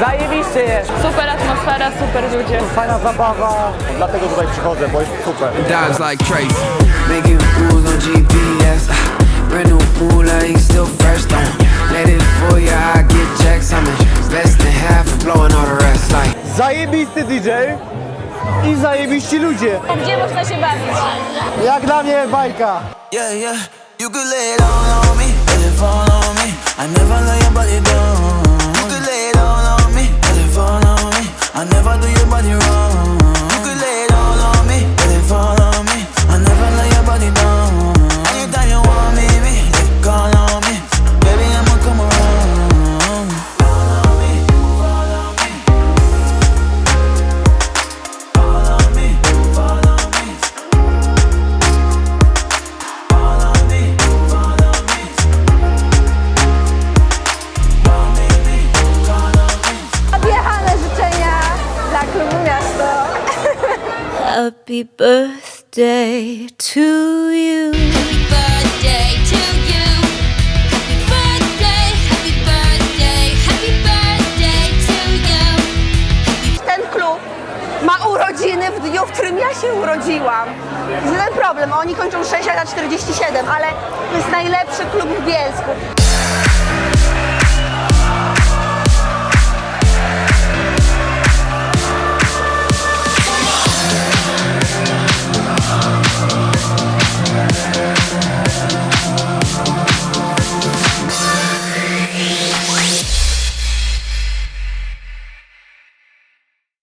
Zajebiście jest. Super atmosfera, super ludzie. Fajna zabawa. Dlatego tutaj przychodzę, bo jest super. Dives like Tracy. Making moves on GPS. Brand new moolah, still fresh. Don't let it fool ya. I get checks. I'm investing half and blowing all the rest. Like. Zajebisty DJ i zajebiści ludzie. Gdzie można się bawić? Jak dla mnie bajka. Yeah, yeah. You could lay it all on me, let it fall on me. I never lay your body down. You could lay all on me, let it fall on me. I never do your body wrong. Happy birthday to you. Happy birthday to you. Happy birthday, happy birthday, happy birthday to you. Ten klub ma urodziny w dniu, w którym ja się urodziłam. Jest jeden problem, oni kończą 6 lat 47, ale to jest najlepszy klub w Bielsku.